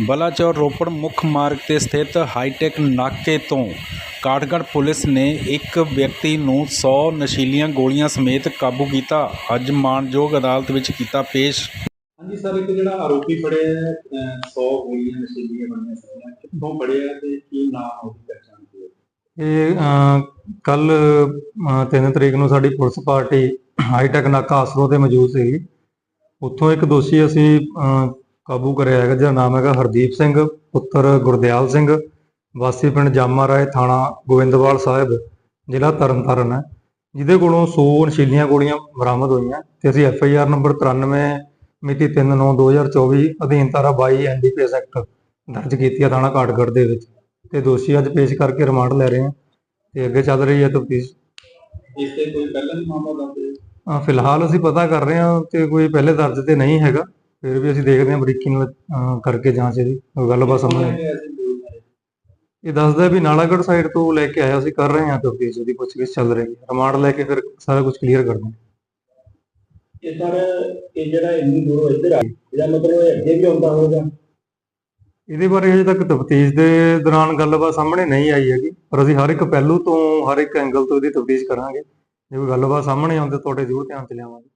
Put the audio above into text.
ਬਲਾਚੌਰ ਰੋਪੜ ਮੁੱਖ ਮਾਰਗ ਤੇ ਸਥਿਤ ਹਾਈਟੈਕ ਨਾਕੇ ਤੋਂ ਕਾਠਗੜ੍ਹ ਪੁਲਿਸ ਨੇ ਇੱਕ ਵਿਅਕਤੀ ਨੂੰ 100 ਨਸ਼ੀਲੀਆਂ ਗੋਲੀਆਂ ਸਮੇਤ ਕਾਬੂ ਕੀਤਾ ਅੱਜ ਮਾਣਯੋਗ ਅਦਾਲਤ ਵਿੱਚ ਕੀਤਾ ਪੇਸ਼ ਹਾਂਜੀ ਸਰ ਇੱਕ ਜਿਹੜਾ ਆਰੋਪੀ ਫੜਿਆ ਹੈ, ਅਹ 100 ਗੋਲੀਆਂ ਨਸ਼ੀਲੀਆਂ ਬਣੀਆਂ ਸੀਗੀਆਂ ਕਿੱਥੋਂ ਫੜਿਆ ਤੇ ਕੀ ਨਾਮ ਉਹਦੀ ਪਹਿਚਾਣ ਕੀ ਹੈ ਇਹ ਕੱਲ 3 ਤਰੀਕ ਨੂੰ ਸਾਡੀ ਪੁਲਿਸ ਪਾਰਟੀ ਹਾਈਟੈਕ ਨਾਕਾ ਆਸਰੋ ਤੇ ਮੌਜੂਦ ਸੀ ਉੱਥੋਂ ਇੱਕ ਦੋਸ਼ੀ ਅਸੀਂ ਕਾਬੂ ਕਰਿਆ ਹੈਗਾ ਜਿਹਦਾ ਨਾਮ ਹੈਗਾ ਹਰਦੀਪ ਸਿੰਘ ਪੁੱਤਰ ਗੁਰਦਿਆਲ ਸਿੰਘ ਵਾਸੀ ਪਿੰਡ ਜਾਮਾ ਰਾਏ ਥਾਣਾ ਗੋਇੰਦਵਾਲ ਸਾਹਿਬ ਜ਼ਿਲ੍ਹਾ ਤਰਨਤਾਰਨ ਹੈ। ਜਿਹਦੇ ਕੋਲੋਂ 100 ਨਸ਼ੀਲੀਆਂ ਗੋਲੀਆਂ ਬਰਾਮਦ ਹੋਈਆਂ ਤੇ ਅਸੀਂ ਐਫ ਆਈ ਆਰ ਨੰਬਰ 93 ਮਿਤੀ 3/9/2024 ਅਧੀਨ ਧਾਰਾ 22 ਐਨਡੀਪੀਐਸ ਐਕਟ ਦਰਜ ਕੀਤੀ ਹੈ ਥਾਣਾ ਕਾਠਗੜ੍ਹ ਦੇ ਵਿੱਚ। ਤੇ ਦੋਸ਼ੀ ਅੱਜ ਪੇਸ਼ ਕਰਕੇ ਰਿਮਾਂਡ ਲੈ ਰਹੇ ਹਾਂ। ਤੇ ਅੱਗੇ ਚੱਲ ਰਹੀ ਹੈ ਤਫਤੀਸ਼। ਇਸ ਤੇ ਕੋਈ ਪਹਿਲਾਂ ਵੀ ਮਾਮਲਾ ਦਰਜ ਹੈ? ਫਿਲਹਾਲ ਅਸੀਂ ਪਤਾ ਕਰ ਰਹੇ ਹਾਂ ਤੇ ਕੋਈ ਪਹਿਲੇ ਦਰਜ ਤੇ ਨਹੀਂ ਹੈਗਾ। ਫਿਰ ਵੀ ਅਸੀਂ ਦੇਖਦੇ ਹਾਂ ਬਰੀਕੀ ਨਾਲ ਅਹ, ਕਰਕੇ ਜਾਂਚ ਇਹਦੀ ਕੋਈ ਗੱਲਬਾਤ ਸਾਹਮਣੇ ਇਹ ਦੱਸਦਾ ਵੀ ਨਾਲਾਗੜ੍ਹ ਸਾਈਡ ਤੋਂ ਲੈ ਕੇ ਆਇਆ ਅਸੀਂ ਕਰ ਰਹੇ ਹਾਂ ਤਫਤੀਸ਼ ਉਹਦੀ ਪੁੱਛਗਿੱਛ ਚੱਲ ਰਹੀ ਹੈ। ਰਿਮਾਂਡ ਲੈ ਕੇ ਫਿਰ ਸਾਰਾ ਕੁਝ ਕਲੀਅਰ ਕਰ ਦਾਂਗੇ ਇਹ ਸਰ ਇਹ ਜਿਹੜਾ ਇੰਨੀ ਦੂਰੋਂ ਇੱਧਰ ਆ ਇਹਦਾ ਮਤਲਬ ਇਹ ਅੱਗੇ ਵੀ ਆਉਂਦਾ ਹੋਵੇਗਾ ਇਹਦੇ ਬਾਰੇ ਅਜੇ ਤੱਕ ਤਫਤੀਸ਼ ਦੇ ਦੌਰਾਨ ਗੱਲਬਾਤ ਸਾਹਮਣੇ ਨਹੀਂ ਆਈ ਹੈਗੀ ਪਰ ਅਸੀਂ ਹਰ ਇੱਕ ਪਹਿਲੂ ਤੋਂ ਹਰ ਇੱਕ ਐਂਗਲ ਤੋਂ ਇਹਦੀ ਤਫਤੀਸ਼ ਕਰਾਂਗੇ। ਜੇ ਕੋਈ ਗੱਲਬਾਤ ਸਾਹਮਣੇ ਆਉਂਦੇ ਤੁਹਾਡੇ ਜ਼ਰੂਰ ਧਿਆਨ ਚ ਲਿਆਵਾਂਗੇ।